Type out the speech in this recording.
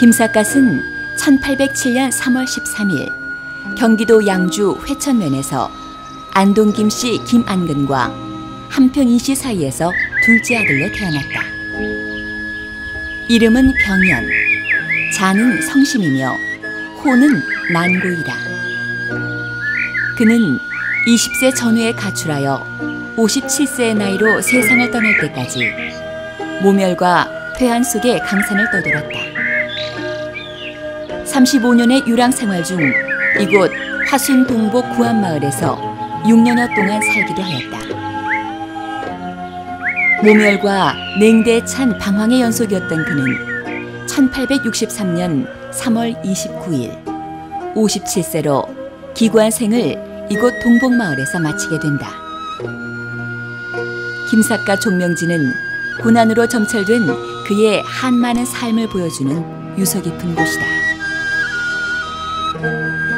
김삿갓은 1807년 3월 13일 경기도 양주 회천면에서 안동 김씨 김안근과 한평인 씨 사이에서 둘째 아들로 태어났다. 이름은 병연, 자는 성심이며 호는 난고이다. 그는 20세 전후에 가출하여 57세의 나이로 세상을 떠날 때까지 모멸과 퇴한 속에 강산을 떠돌았다. 35년의 유랑 생활 중 이곳 화순 동복 구안마을에서 6년여 동안 살기도 하였다. 모멸과 냉대에 찬 방황의 연속이었던 그는 1863년 3월 29일 57세로 기관생을 이곳 동복마을에서 마치게 된다. 김삿가 종명지는 고난으로 점철된 그의 한많은 삶을 보여주는 유서 깊은 곳이다. Thank you.